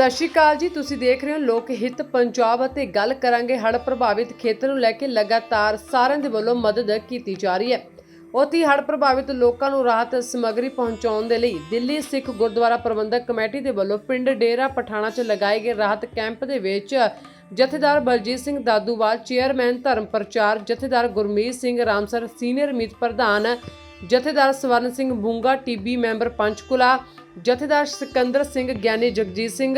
ਸਤਿ ਸ਼੍ਰੀ ਅਕਾਲ ਜੀ, ਤੁਸੀਂ ਦੇਖ ਰਹੇ ਹੋ ਲੋਕ ਹਿੱਤ ਪੰਜਾਬ ਅਤੇ ਗੱਲ ਕਰਾਂਗੇ ਹੜ੍ਹ ਪ੍ਰਭਾਵਿਤ ਖੇਤਰ ਨੂੰ ਲੈ ਕੇ ਲਗਾਤਾਰ ਸਾਰਿਆਂ ਦੇ ਵੱਲੋਂ ਮਦਦ ਕੀਤੀ ਜਾ ਰਹੀ ਹੈ। ਉਤੀ ਹੜ੍ਹ ਪ੍ਰਭਾਵਿਤ ਲੋਕਾਂ ਨੂੰ ਰਾਹਤ ਸਮੱਗਰੀ ਪਹੁੰਚਾਉਣ ਦੇ ਲਈ ਦਿੱਲੀ ਸਿੱਖ ਗੁਰਦੁਆਰਾ ਪ੍ਰਬੰਧਕ ਕਮੇਟੀ ਦੇ ਵੱਲੋਂ ਪਿੰਡ ਡੇਰਾ ਪਠਾਣਾ 'ਚ ਲਗਾਏ ਗਏ ਰਾਹਤ ਕੈਂਪ ਦੇ ਵਿੱਚ ਜਥੇਦਾਰ ਬਲਜੀਤ ਸਿੰਘ ਦਾਦੂਵਾਲ, ਚੇਅਰਮੈਨ ਧਰਮ ਪ੍ਰਚਾਰ, ਜਥੇਦਾਰ ਗੁਰਮੀਤ ਸਿੰਘ ਰਾਮਸਰ, ਸੀਨੀਅਰ ਮੀਤ ਪ੍ਰਧਾਨ Jathedar Swaran Singh Boonga, TB member Panchkula Jathedar Sikander Singh, Giani Jagjit Singh,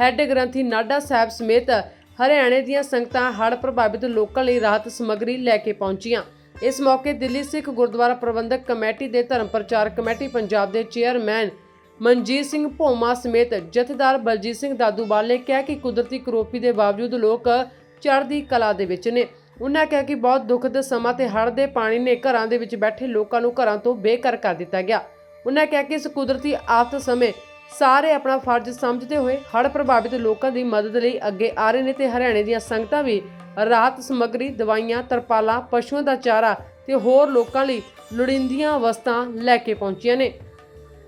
head granthi Nada Sahib ਸਮੇਤ ਹਰਿਆਣੇ ਦੀਆਂ ਸੰਗਤਾਂ ਹੜ੍ਹ ਪ੍ਰਭਾਵਿਤ ਲੋਕਾਂ ਲਈ ਰਾਹਤ ਸਮੱਗਰੀ ਲੈ ਕੇ ਪਹੁੰਚੀਆਂ। ਇਸ ਮੌਕੇ ਦਿੱਲੀ ਸਿੱਖ ਗੁਰਦੁਆਰਾ ਪ੍ਰਬੰਧਕ ਕਮੇਟੀ ਦੇ ਧਰਮ ਪ੍ਰਚਾਰ ਕਮੇਟੀ ਪੰਜਾਬ ਦੇ ਚੇਅਰਮੈਨ ਮਨਜੀਤ ਸਿੰਘ ਭੋਮਾ ਸਮੇਤ ਜਥੇਦਾਰ ਬਲਜੀਤ ਸਿੰਘ ਦਾਦੂਵਾਲ ਨੇ ਕਿਹਾ ਕਿ ਕੁਦਰਤੀ ਕਰੋਪੀ ਦੇ ਬਾਵਜੂਦ ਲੋਕ ਚੜ੍ਹਦੀ ਕਲਾ ਦੇ ਵਿੱਚ ਨੇ। ਉਹਨਾਂ ਕਿਹਾ ਕਿ ਬਹੁਤ ਦੁਖਦ ਸਮਾਂ ਤੇ ਹੜ੍ਹ ਦੇ ਪਾਣੀ ਨੇ ਘਰਾਂ ਦੇ ਵਿੱਚ ਬੈਠੇ ਲੋਕਾਂ ਨੂੰ ਘਰਾਂ ਤੋਂ ਬੇਘਰ ਕਰ ਦਿੱਤਾ ਗਿਆ। ਉਹਨਾਂ ਕਿਹਾ ਕਿ ਇਸ ਕੁਦਰਤੀ ਆਫਤ ਸਮੇਂ ਸਾਰੇ ਆਪਣਾ ਫਰਜ਼ ਸਮਝਦੇ ਹੋਏ ਹੜ੍ਹ ਪ੍ਰਭਾਵਿਤ ਲੋਕਾਂ ਦੀ ਮਦਦ ਲਈ ਅੱਗੇ ਆ ਰਹੇ ਨੇ ਤੇ ਹਰਿਆਣੇ ਦੀਆਂ ਸੰਗਤਾਂ ਵੀ ਰਾਹਤ ਸਮੱਗਰੀ, ਦਵਾਈਆਂ, ਤਰਪਾਲਾਂ, ਪਸ਼ੂਆਂ ਦਾ ਚਾਰਾ ਤੇ ਹੋਰ ਲੋਕਾਂ ਲਈ ਲੋੜੀਂਦੀਆਂ ਵਸਤਾਂ ਲੈ ਕੇ ਪਹੁੰਚੀਆਂ ਨੇ।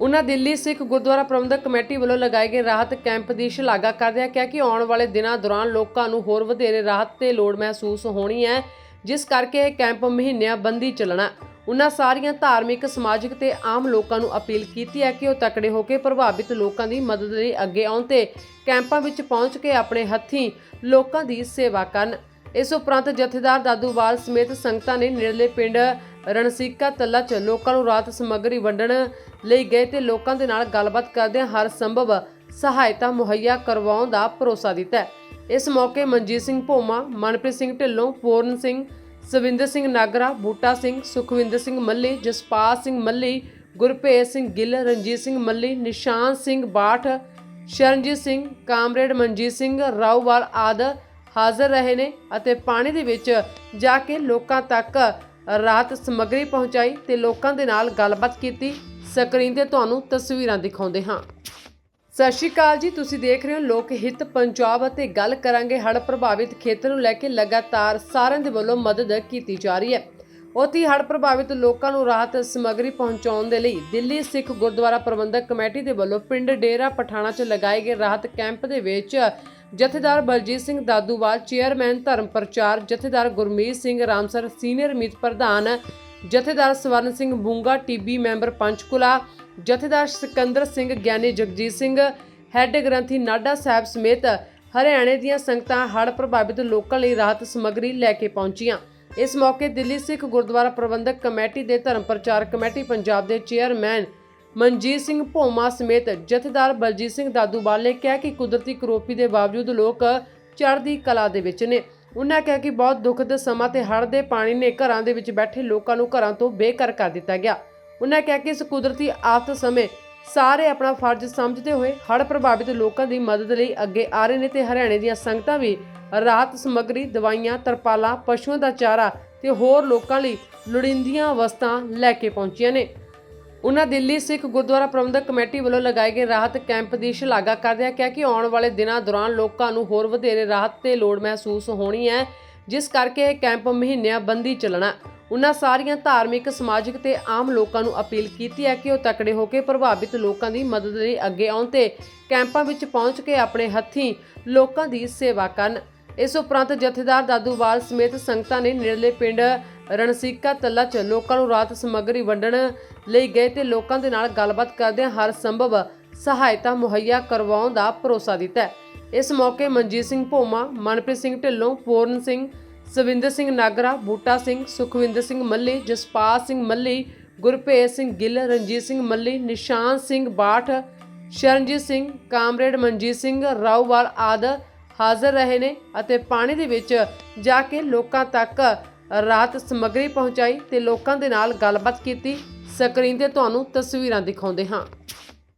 ਉਹਨਾਂ ਦਿੱਲੀ ਸਿੱਖ ਗੁਰਦੁਆਰਾ ਪ੍ਰਬੰਧਕ ਕਮੇਟੀ ਵੱਲੋਂ ਲਗਾਏ ਗਏ ਰਾਹਤ ਕੈਂਪ ਦੀ ਸ਼ਲਾਘਾ ਕਰਦਿਆਂ ਕਿਹਾ ਕਿ ਆਉਣ ਵਾਲੇ ਦਿਨਾਂ ਦੌਰਾਨ ਲੋਕਾਂ ਨੂੰ ਹੋਰ ਵਧੇਰੇ ਰਾਹਤ ਤੇ ਲੋੜ ਮਹਿਸੂਸ ਹੋਣੀ ਹੈ, ਜਿਸ ਕਰਕੇ ਇਹ ਕੈਂਪ ਮਹੀਨਿਆਂ ਬੰਦੀ ਚੱਲਣਾ। ਉਹਨਾਂ ਸਾਰੀਆਂ ਧਾਰਮਿਕ, ਸਮਾਜਿਕ ਤੇ ਆਮ ਲੋਕਾਂ ਨੂੰ ਅਪੀਲ ਕੀਤੀ ਹੈ ਕਿ ਉਹ ਤਕੜੇ ਹੋ ਕੇ ਪ੍ਰਭਾਵਿਤ ਲੋਕਾਂ ਦੀ ਮਦਦ ਲਈ ਅੱਗੇ ਆਉਣ ਤੇ ਕੈਂਪਾਂ ਵਿੱਚ ਪਹੁੰਚ ਕੇ ਆਪਣੇ ਹੱਥੀਂ ਲੋਕਾਂ ਦੀ ਸੇਵਾ ਕਰਨ। ਇਸ ਉਪਰੰਤ ਜਥੇਦਾਰ ਦਾਦੂਵਾਲ ਸਮੇਤ ਸੰਗਤਾਂ ਨੇ ਨੇੜਲੇ ਪਿੰਡ ਰਣਸੀਕਾ ਤੱਲਾ ਚ ਲੋਕਾਂ ਨੂੰ ਰਾਤ ਸਮੱਗਰੀ ਵੰਡਣ ਲਈ ਗਏ ਤੇ ਲੋਕਾਂ ਦੇ ਨਾਲ ਗੱਲਬਾਤ ਕਰਦਿਆਂ ਹਰ ਸੰਭਵ ਸਹਾਇਤਾ ਮੁਹੱਈਆ ਕਰਵਾਉਣ ਦਾ ਭਰੋਸਾ ਦਿੱਤਾ ਇਸ ਮੌਕੇ ਮਨਜੀਤ ਸਿੰਘ ਭੋਮਾ, ਮਨਪ੍ਰੀਤ ਸਿੰਘ ਢਿੱਲੋਂ, ਪੂਰਨ ਸਿੰਘ ਸਵਿੰਦਰ ਸਿੰਘ ਨਾਗਰਾ, ਬੂਟਾ ਸਿੰਘ, ਸੁਖਵਿੰਦਰ ਸਿੰਘ ਮੱਲੀ, ਜਸਪਾਲ ਸਿੰਘ ਮੱਲੀ, ਗੁਰਭੇਜ ਸਿੰਘ ਗਿੱਲ, ਰਣਜੀਤ ਸਿੰਘ ਮੱਲੀ, ਨਿਸ਼ਾਨ ਸਿੰਘ ਬਾਠ, ਸ਼ਰਨਜੀਤ ਸਿੰਘ, ਕਾਮਰੇਡ ਮਨਜੀਤ ਸਿੰਘ, ਰਾਊਵਾਲ ਆਦ ਹਾਜ਼ਰ ਰਹੇ ਨੇ ਅਤੇ ਪਾਣੀ ਦੇ ਵਿੱਚ ਜਾ ਕੇ ਲੋਕਾਂ ਤੱਕ ਰਾਤ ਸਮੱਗਰੀ ਪਹੁੰਚਾਈ ਤੇ ਲੋਕਾਂ ਦੇ ਨਾਲ ਗੱਲਬਾਤ ਕੀਤੀ। ਸਕਰੀਨ ਤੇ ਤੁਹਾਨੂੰ ਤਸਵੀਰਾਂ ਦਿਖਾਉਂਦੇ ਹਾਂ। ਸਤਿ ਸ਼੍ਰੀ ਅਕਾਲ ਜੀ, ਤੁਸੀਂ ਦੇਖ ਰਹੇ ਹੋ ਲੋਕ ਹਿੱਤ ਪੰਜਾਬ ਅਤੇ ਗੱਲ ਕਰਾਂਗੇ ਹੜ੍ਹ ਪ੍ਰਭਾਵਿਤ ਖੇਤਰ ਨੂੰ ਲੈ ਕੇ ਲਗਾਤਾਰ ਸਾਰਿਆਂ ਦੇ ਵੱਲੋਂ ਮਦਦ ਕੀਤੀ ਜਾ ਰਹੀ ਹੈ। ਉਤੀ ਹੜ੍ਹ ਪ੍ਰਭਾਵਿਤ ਲੋਕਾਂ ਨੂੰ ਰਾਹਤ ਸਮੱਗਰੀ ਪਹੁੰਚਾਉਣ ਦੇ ਲਈ ਦਿੱਲੀ ਸਿੱਖ ਗੁਰਦੁਆਰਾ ਪ੍ਰਬੰਧਕ ਕਮੇਟੀ ਦੇ ਵੱਲੋਂ ਪਿੰਡ ਡੇਰਾ ਪਠਾਣਾ 'ਚ ਲਗਾਏ ਗਏ ਰਾਹਤ ਕੈਂਪ ਦੇ ਵਿੱਚ ਜਥੇਦਾਰ ਬਲਜੀਤ ਸਿੰਘ ਦਾਦੂਵਾਲ, ਚੇਅਰਮੈਨ ਧਰਮ ਪ੍ਰਚਾਰ, ਜਥੇਦਾਰ ਗੁਰਮੀਤ ਸਿੰਘ ਰਾਮਸਰ, ਸੀਨੀਅਰ ਮੀਤ ਪ੍ਰਧਾਨ Jathedar Swaran Singh Boonga, TB member Panchkula, Jathedar Sikander Singh Giani Jagjit Singh, head granthi Nada Sahib ਸਮੇਤ ਹਰਿਆਣੇ ਦੀਆਂ ਸੰਗਤਾਂ ਹੜ੍ਹ ਪ੍ਰਭਾਵਿਤ ਲੋਕਾਂ ਲਈ ਰਾਹਤ ਸਮੱਗਰੀ ਲੈ ਕੇ ਪਹੁੰਚੀਆਂ। ਇਸ ਮੌਕੇ ਦਿੱਲੀ ਸਿੱਖ ਗੁਰਦੁਆਰਾ ਪ੍ਰਬੰਧਕ ਕਮੇਟੀ ਦੇ ਧਰਮ ਪ੍ਰਚਾਰ ਕਮੇਟੀ ਪੰਜਾਬ ਦੇ ਚੇਅਰਮੈਨ ਮਨਜੀਤ ਸਿੰਘ ਭੋਮਾ ਸਮੇਤ ਜਥੇਦਾਰ ਬਲਜੀਤ ਸਿੰਘ ਦਾਦੂਵਾਲ ਨੇ ਕਿਹਾ ਕਿ ਕੁਦਰਤੀ ਕਰੋਪੀ ਦੇ ਬਾਵਜੂਦ ਲੋਕ ਚੜ੍ਹਦੀ ਕਲਾ ਦੇ ਵਿੱਚ ਨੇ। ਉਹਨਾਂ ਕਿਹਾ ਕਿ ਬਹੁਤ ਦੁਖਦ ਸਮਾਂ ਤੇ ਹੜ੍ਹ ਦੇ ਪਾਣੀ ਨੇ ਘਰਾਂ ਦੇ ਵਿੱਚ ਬੈਠੇ ਲੋਕਾਂ ਨੂੰ ਘਰਾਂ ਤੋਂ ਬੇਘਰ ਕਰ ਦਿੱਤਾ ਗਿਆ। ਉਹਨਾਂ ਕਿਹਾ ਕਿ ਇਸ ਕੁਦਰਤੀ ਆਫਤ ਸਮੇਂ ਸਾਰੇ ਆਪਣਾ ਫਰਜ਼ ਸਮਝਦੇ ਹੋਏ ਹੜ੍ਹ ਪ੍ਰਭਾਵਿਤ ਲੋਕਾਂ ਦੀ ਮਦਦ ਲਈ ਅੱਗੇ ਆ ਰਹੇ ਨੇ ਤੇ ਹਰਿਆਣੇ ਦੀਆਂ ਸੰਗਤਾਂ ਵੀ ਰਾਹਤ ਸਮੱਗਰੀ, ਦਵਾਈਆਂ, ਤਰਪਾਲਾਂ, ਪਸ਼ੂਆਂ ਦਾ ਚਾਰਾ ਤੇ ਹੋਰ ਲੋਕਾਂ ਲਈ ਲੋੜੀਂਦੀਆਂ ਵਸਤਾਂ ਲੈ ਕੇ ਪਹੁੰਚੀਆਂ ਨੇ। ਉਨ੍ਹਾਂ ਦਿੱਲੀ ਸਿੱਖ ਗੁਰਦੁਆਰਾ ਪ੍ਰਬੰਧਕ ਕਮੇਟੀ ਵੱਲੋਂ ਲਗਾਏ ਗਏ ਰਾਹਤ ਕੈਂਪ ਦੀ ਸ਼ਲਾਘਾ ਕਰਦਿਆਂ ਕਿਹਾ ਕਿ ਆਉਣ ਵਾਲੇ ਦਿਨਾਂ ਦੌਰਾਨ ਲੋਕਾਂ ਨੂੰ ਹੋਰ ਵਧੇਰੇ ਰਾਹਤ ਤੇ ਲੋੜ ਮਹਿਸੂਸ ਹੋਣੀ ਹੈ, ਜਿਸ ਕਰਕੇ ਇਹ ਕੈਂਪ ਮਹੀਨਿਆਂ ਬੰਦੀ ਚੱਲਣਾ। ਉਨ੍ਹਾਂ ਸਾਰੀਆਂ ਧਾਰਮਿਕ, ਸਮਾਜਿਕ ਤੇ ਆਮ ਲੋਕਾਂ ਨੂੰ ਅਪੀਲ ਕੀਤੀ ਹੈ ਕਿ ਉਹ ਤਕੜੇ ਹੋ ਕੇ ਪ੍ਰਭਾਵਿਤ ਲੋਕਾਂ ਦੀ ਮਦਦ ਲਈ ਅੱਗੇ ਆਉਣ ਤੇ ਕੈਂਪਾਂ ਵਿੱਚ ਪਹੁੰਚ ਕੇ ਆਪਣੇ ਹੱਥੀਂ ਲੋਕਾਂ ਦੀ ਸੇਵਾ ਕਰਨ। ਇਸ ਉਪਰੰਤ ਜਥੇਦਾਰ ਦਾਦੂਵਾਲ ਸਮੇਤ ਸੰਗਤਾਂ ਨੇ ਨੇੜਲੇ ਪਿੰਡ ਰਣਸੀਕਾ ਤੱਲਾ ਚ ਲੋਕਾਂ ਨੂੰ ਰਾਤ ਸਮੱਗਰੀ ਵੰਡਣ ਲਈ ਗਏ ਤੇ ਲੋਕਾਂ ਦੇ ਨਾਲ ਗੱਲਬਾਤ ਕਰਦਿਆਂ ਹਰ ਸੰਭਵ ਸਹਾਇਤਾ ਮੁਹੱਈਆ ਕਰਵਾਉਣ ਦਾ ਭਰੋਸਾ ਦਿੱਤਾ ਹੈ। ਇਸ ਮੌਕੇ ਮਨਜੀਤ ਸਿੰਘ ਭੋਮਾ, ਮਨਪ੍ਰੀਤ ਸਿੰਘ ਢਿੱਲੋਂ, ਪੂਰਨ ਸਿੰਘ, ਸਵਿੰਦਰ ਸਿੰਘ ਨਾਗਰਾ, ਬੂਟਾ ਸਿੰਘ, ਸੁਖਵਿੰਦਰ ਸਿੰਘ ਮੱਲੀ, ਜਸਪਾਲ ਸਿੰਘ ਮੱਲੀ, ਗੁਰਭੇਜ ਸਿੰਘ ਗਿੱਲ, ਰਣਜੀਤ ਸਿੰਘ ਮੱਲੀ, ਨਿਸ਼ਾਨ ਸਿੰਘ ਬਾਠ, ਸ਼ਰਨਜੀਤ ਸਿੰਘ, ਕਾਮਰੇਡ ਮਨਜੀਤ ਸਿੰਘ, ਰਾਊਵਾਲ ਆਦ ਹਾਜ਼ਰ ਰਹੇ ਨੇ ਅਤੇ ਪਾਣੀ ਦੇ ਵਿੱਚ ਜਾ ਕੇ ਲੋਕਾਂ ਤੱਕ ਰਾਤ ਸਮੱਗਰੀ ਪਹੁੰਚਾਈ ਤੇ ਲੋਕਾਂ ਦੇ ਨਾਲ ਗੱਲਬਾਤ ਕੀਤੀ। ਸਕਰੀਨ ਤੇ ਤੁਹਾਨੂੰ ਤਸਵੀਰਾਂ ਦਿਖਾਉਂਦੇ ਹਾਂ।